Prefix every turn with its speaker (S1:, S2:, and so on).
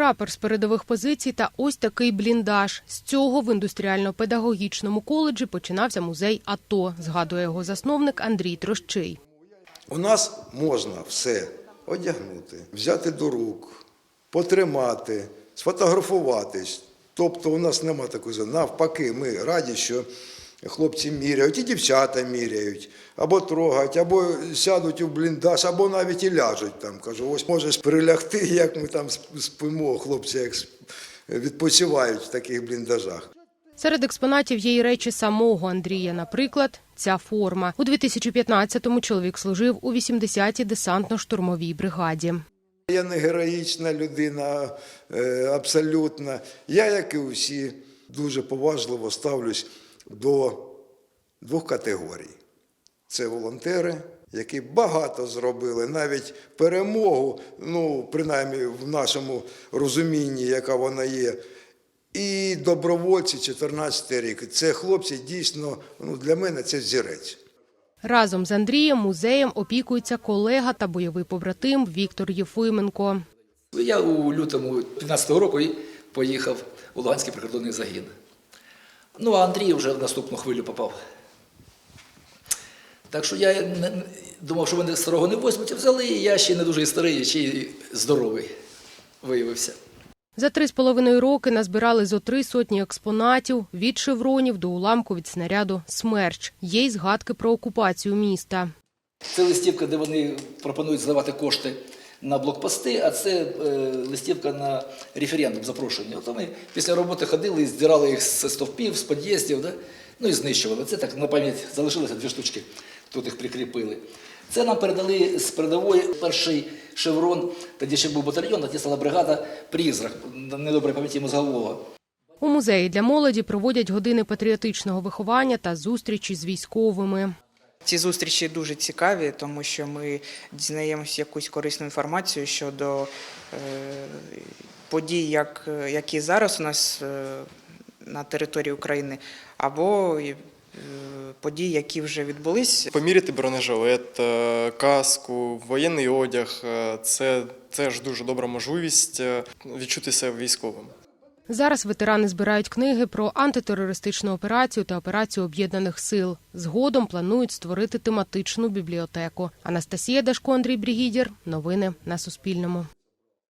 S1: Прапор з передових позицій та ось такий бліндаж. З цього в індустріально-педагогічному коледжі починався музей АТО, згадує його засновник Андрій Трощий.
S2: У нас можна все одягнути, взяти до рук, потримати, сфотографуватись. Тобто у нас нема такої. Навпаки, ми раді, що хлопці міряють, і дівчата міряють, або трогають, або сядуть у бліндаж, або навіть і ляжуть там. Кажу, ось можеш прилягти, як ми там спимо, хлопці як відпочивають в таких бліндажах.
S1: Серед експонатів є й речі самого Андрія. Наприклад, ця форма. У 2015-му чоловік служив у 80-й десантно-штурмовій бригаді.
S2: Я не героїчна людина, е, абсолютно. Я, як і усі, дуже поважливо ставлюсь до двох категорій: це волонтери, які багато зробили, навіть перемогу, ну, принаймні в нашому розумінні, яка вона є. І добровольці 14 рік. Це хлопці дійсно ну, для мене це взірець.
S1: Разом з Андрієм музеєм опікується колега та бойовий побратим Віктор Єфименко.
S3: Я у лютому 15-го року поїхав у Луганський прикордонний загін. Ну, а Андрій вже в наступну хвилю попав. Так що я не- думав, що вони старого не возьмуть, а взяли, і я ще не дуже і старий, ще й здоровий виявився.
S1: За три з половиною роки назбирали зо три сотні експонатів від шевронів до уламку від снаряду «Смерч». Є й згадки про окупацію міста.
S3: Це листівка, де вони пропонують здавати кошти на блокпости, а це е, листівка на референдум запрошення. От ми після роботи ходили і здирали їх з стовпів, з під'їздів, да? ну і знищували. Це так на пам'ять залишилося дві штучки, тут їх прикріпили. Це нам передали з передової перший шеврон, тоді ще був батальйон, тоді стала бригада Призрак, недобре пам'яті мозгового.
S1: У музеї для молоді проводять години патріотичного виховання та зустрічі з військовими.
S4: Ці зустрічі дуже цікаві, тому що ми дізнаємося якусь корисну інформацію щодо е, подій, як, які зараз у нас е, на території України, або е, подій, які вже відбулись
S5: Поміряти бронежилет, каску, воєнний одяг це теж дуже добра можливість відчути себе військовим.
S1: Зараз ветерани збирають книги про антитерористичну операцію та операцію об'єднаних сил. Згодом планують створити тематичну бібліотеку. Анастасія Дашко, Андрій Брігідір. Новини на Суспільному.